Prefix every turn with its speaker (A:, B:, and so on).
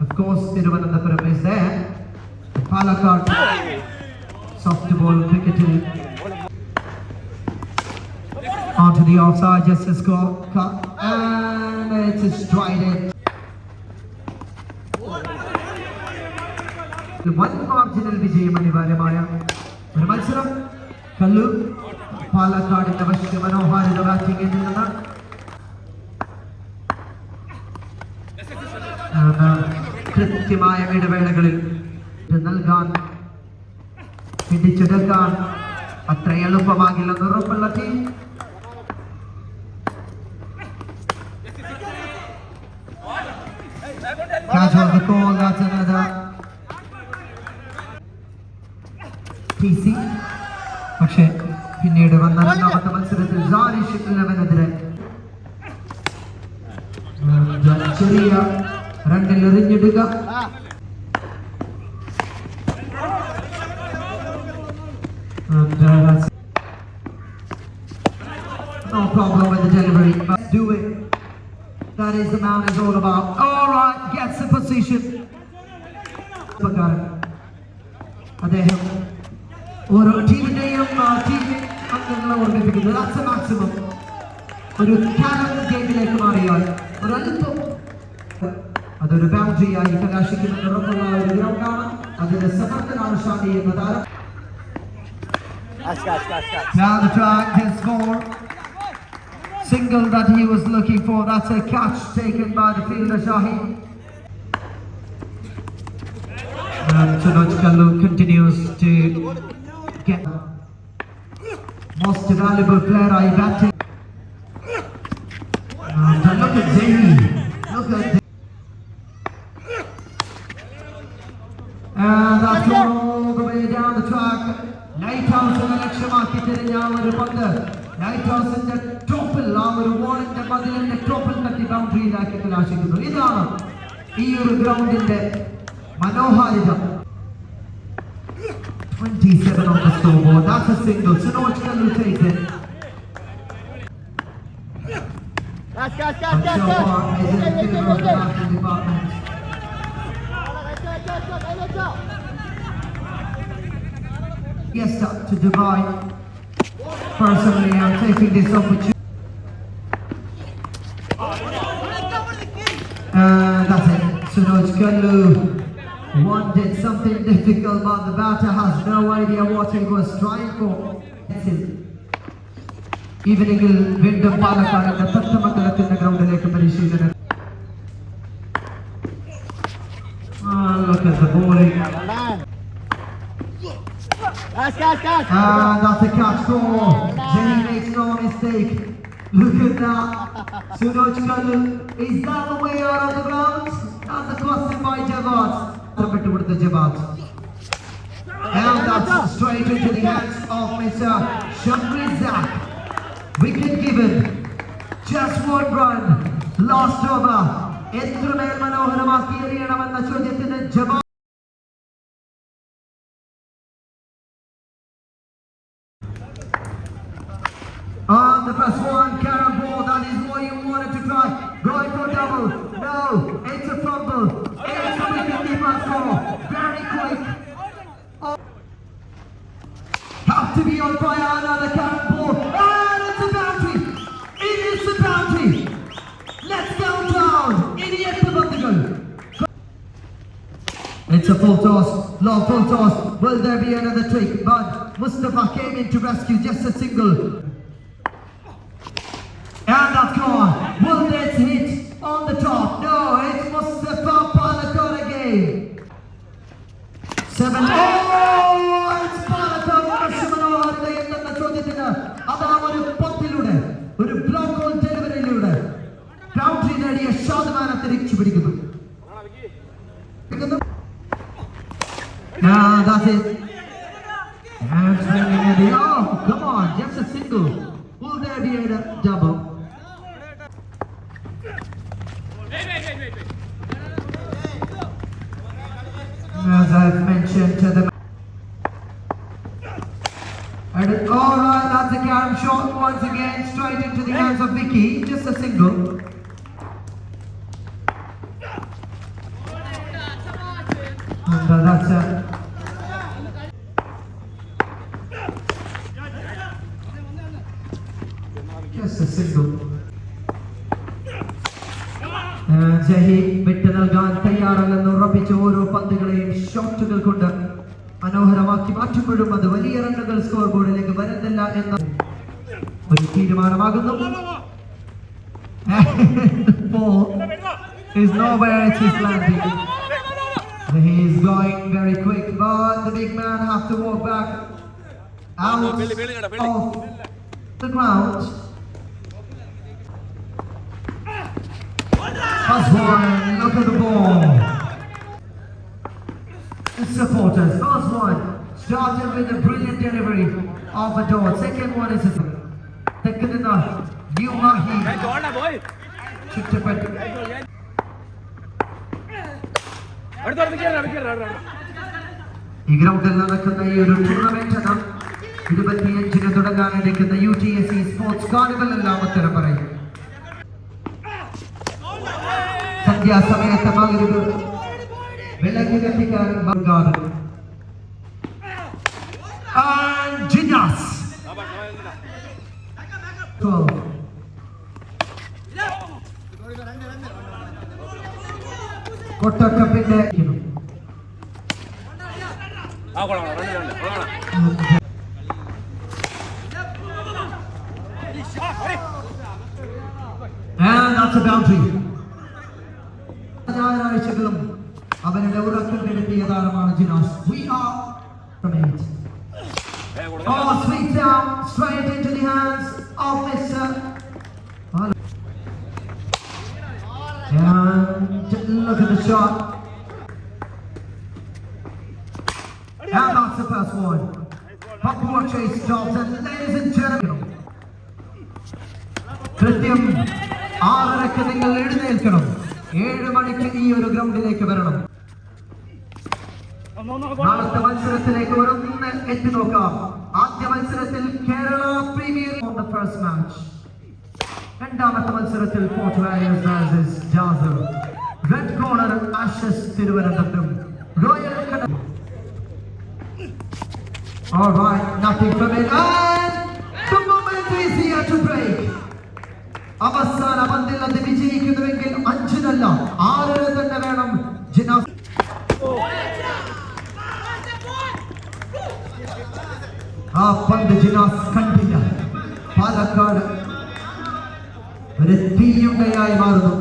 A: Of course, Thiruvananthapuram is there. Palakkad softball cricketing onto the offside, just a score, cut, and it's a stride. വൻ marginal വിജയം അനിവാര്യമായ ഒരു മത്സരം. കല്ലൂർ പാലക്കാടിന്റെ വശ്യ മനോഹാരിത ബാറ്റിംഗിൽ നിന്ന് കൃത്യമായ ഇടവേളകളിൽ നൽകാൻ പിടിച്ചെടുക്കാൻ അത്ര എളുപ്പമാകില്ലെന്ന് ഉറപ്പുള്ള ടീം Catch on TC. പക്ഷേ പിന്നീട് വന്ന രണ്ടാമത്തെ മത്സരത്തിൽ സാരിഷ് ഇലവനെതിരെ ചെറിയ രണ്ടിൽ എറിഞ്ഞിടുക And, uh, that's- No problem with the delivery, but do it. That is the man is all about. All right, gets the position. ഓരോ ടീമിന്റെയും ടീം അംഗങ്ങളെ ഓർമ്മിപ്പിക്കുന്നത് ദാറ്റ്സ് മാക്സിമം ഒരു ക്യാരം ഗെയിമിലേക്ക് മാറിയാൽ ഒരല്പം അതൊരു ബൗണ്ടറിയായി കലാശിക്കുന്ന ഉറപ്പുള്ള ഒരു ഗ്രൗണ്ടാണ് അതിന്റെ സമർത്ഥനാണ് ഷാദി എന്ന താരം Down the track, his score. Single that he was looking for. That's a catch taken by the fielder Shaheen. And Sunoj Kallu continues to get most valuable player I batting. And uh, look at Zahi. Look at Zahi. And that's all the way down the track. Light ഹൗസിനെ ലക്ഷ്യമാക്കി തിരിഞ്ഞ ആ ഒരു പന്ത് light ഹൗസിന്റെ ടോപ്പിൽ ആ ഒരു വാളിന്റെ മതിലിന്റെ ടോപ്പിൽ തട്ടി ബൗണ്ടറിയിലാക്കി കലാശിക്കുന്നു ഇതാണ് ഈ ഒരു ഗ്രൗണ്ടിന്റെ മനോഹാരിത 27 on the scoreboard. That's a single. It. So far,
B: catch.
A: is in
B: Okay,
A: favor
B: okay,
A: of the
B: okay.
A: batting department.
B: Catch, catch, catch, let's go.
A: Yes, to Dubai. Personally, I'm taking this opportunity. And that's it. Sunoj Kallu wanted something difficult, but the batter has no idea what he was trying for. That's it. ഈവനിങ്ങിൽ വീണ്ടും പാലക്കാടിന്റെ തത്തമംഗലത്തിന്റെ ഗ്രൗണ്ടിലേക്ക് പരിശീലനം Ah, look at the bowling.
B: Catch, catch, catch.
A: And that's a catch for Jenny makes no mistake. Look at that. Sunoj Kallu. Is that the way out of the ground? That's a question by Javad. Submitted with the Javad. And that's straight into the hands of Mr. Shamri Zak. Wicket given. Just one run. Last over. എത്രമേൽ മനോഹരമാക്കി എറിയണമെന്ന ചോദ്യത്തിന് ജവാബ് It's a full toss, long full toss. Will there be another trick? But Mustafa came in to rescue just a single. And that's gone. Will this hit on the top? No, it's Mustafa Palakkad again. Seven. Oh, Ah, that's it. And swinging at the oh, come on, just a single. Will there be a double? as I've mentioned to the and all right, that's a carom shot once again, straight into the hands of Vicky. Just a single. Just a single. ആ, ജഹി വിട്ടു നൽകാൻ തയ്യാറല്ലെന്ന് ഉറപ്പിച്ച ഓരോ പന്തുകളെയും ഷോട്ടുകൾ കൊണ്ട് മനോഹരമാക്കി മാറ്റുമ്പോഴും അത് വലിയ റണ്ണുകൾ score ബോർഡിലേക്ക് വരുന്നില്ല എന്ന ഒരു തീരുമാനമാകുന്നു is nowhere it is landing. He is going very quick, but the big man have to walk back out of the ground. Osborne, look at the ball. The supporters, Osborne started with a brilliant delivery of a door. Second one is a second in the new Mahi. ചുറ്റപ്പെട്ട് ഈ ഗ്രൗണ്ടിൽ നടക്കുന്ന ഈ ഒരു tournament ആണ് ഇരുപത്തിയഞ്ചിന് തുടങ്ങാനിരിക്കുന്ന U T S C sports carnival എല്ലാം ഉത്തരം പക്ഷേ ആ സമയത്തമാകരുത് വിളക്ക് കത്തിക്കാൻ ബംഗാദ് Jinas കൊട്ടക്കപ്പിന്റെ And that's a boundary. ഞായറാഴ്ചകളും അവരുടെ ഉറക്കം കെടുത്തിയ താരമാണ് Jinas We are from eight.
C: ഏ കൊടുക്കാം
A: Oh, sweet down, straight into the hands of Mr. And look at the shot. And that's the first one. Papua Chase Johnson, ladies and gentlemen. കൃത്യം ആറരക്ക് നിങ്ങൾ എഴുന്നേൽക്കണം ഏഴ് മണിക്ക് ഈ ഒരു ഗ്രൗണ്ടിലേക്ക് വരണം. നാളത്തെ മത്സരത്തിലേക്ക് ഒരൊന്ന് എത്തി നോക്കാം. ആദ്യ മത്സരത്തിൽ Kerala premier on the first match. രണ്ടാമത്തെ മത്സരത്തിൽ fort warriors Jasar. Red corner ashes Thiruvananthapuram. Royal കട All right, nothing from it. And the moment is here to break. അവസാന പന്തിൽ അത് വിജയിക്കുന്നുവെങ്കിൽ ആറിന് തന്നെ വേണം? ജിനാസ് ആ പന്ത് ജിനാസ് കണ്ടില്ല. പാലക്കാട് ഒരു തീയുണ്ടയായി മാറുന്നു.